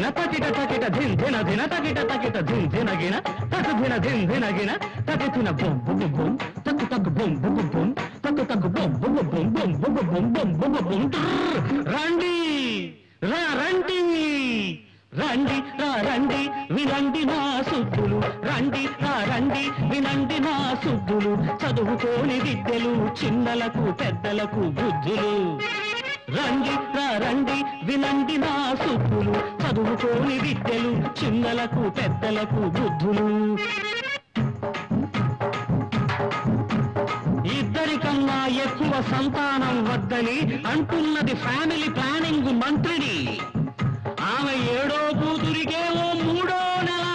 ధిన తకిట తకిట ధిన్ ధిన ధిన తకిట తకిట ధిన్ ధిన గిన తకు ధిన ధిన్ ధిన గిన తకు ధిన బొం బుగు బొం తకు తకు బొం బుగు బొం తకు తకు బొం బుగు బొం బొం బుగు బొం బొం బుగు బొం రండి రా రండి రండి రా రండి వినండి నా సుద్దులు రండి రా రండి వినండి నా సుద్దులు చదువుకోని విద్యలు చిన్నలకు పెద్దలకు బుద్ధులు రండి రండి వినండి నా సుద్దులు చదువుకోని విద్యలు చిన్నలకు పెద్దలకు బుద్ధులు. ఇద్దరికన్నా ఎక్కువ సంతానం వద్దని అంటున్నది ఫ్యామిలీ ప్లానింగ్ మంత్రిని. ఆమె ఏడో కూతురికేమో మూడో నెల.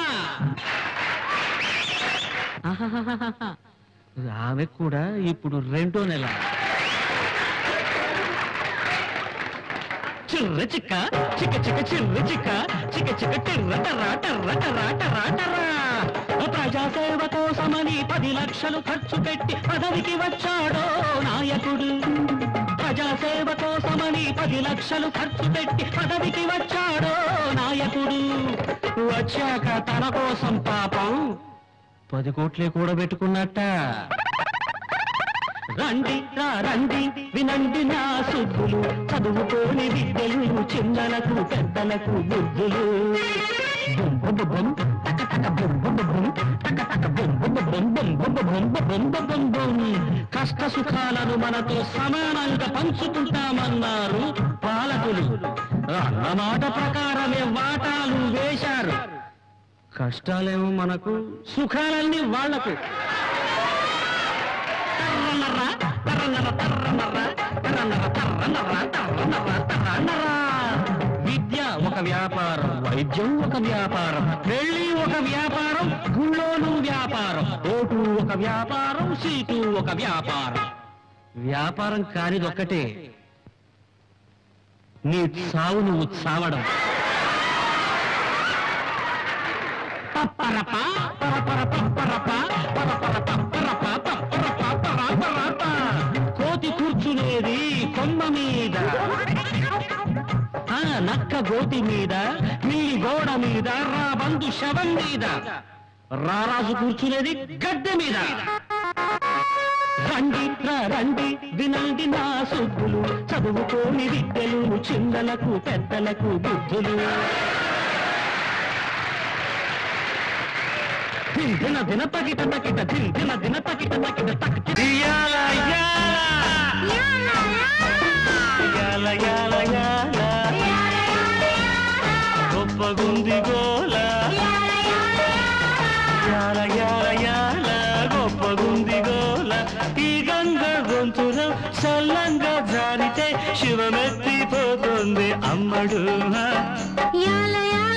ఆమె కూడా ఇప్పుడు రెండో నెల. చిర్ర చిక్క చిక్క చిక్క చిర్ర చిక్క చిక్క చిక్క టిర్ర టర్రా టర్ర టర్రా టర్రా టర్రా. ప్రజాసేవ కోసమని పది లక్షలు ఖర్చు పెట్టి పదవికి వచ్చాడో నాయకుడు. ప్రజాసేవ కోసమని పది లక్షలు ఖర్చు పెట్టి పదవికి వచ్చాడో నాయకుడు. వచ్చాక తన కోసం పాపం పది కోట్లే కూడబెట్టుకున్నట్ట. రండి రా రండి వినండి నా సుబ్బులు చదువుకోని విద్యలు చిన్నలకు పెద్దలకు బుద్ధులు కష్ట సుఖాలను మనతో సమానంగా పంచుకుంటామన్నారు పాలకులు అన్నమాట ప్రకారమే వాటాలు వేశారు కష్టాలేమో మనకు సుఖాలన్నీ వాళ్ళకు విద్య ఒక వ్యాపారం వైద్యం ఒక వ్యాపారం వెళ్ళి ఒక వ్యాపారం గుళ్ళోను వ్యాపారం ఓటు ఒక వ్యాపారం సీటు ఒక వ్యాపారం. వ్యాపారం కానిది ఒక్కటే. నీ సావు నువ్వు చావడం. పరపర పరపర పరపర పరపర కూర్చునేది కొమ్మ మీద. ఆ నక్క గోటి మీద మీ గోడ మీద రా బంధు శవం మీద. రారాజు కూర్చునేది గడ్డ మీద. రండి రండి వినండి నా సుద్దులు చదువుకోని విద్యలు చిన్నలకు పెద్దలకు బుద్ధులు. దిన దిన పకిట పకిట దిన దిన పకిట పకిట తకిట గొప్పగుంది గోల యాల యాల యాల. గొప్పగుంది గోల. ఈ గంగ సల్లంగా జారితే శివమెత్తిపోతుంది అమ్మడు. యాల యాల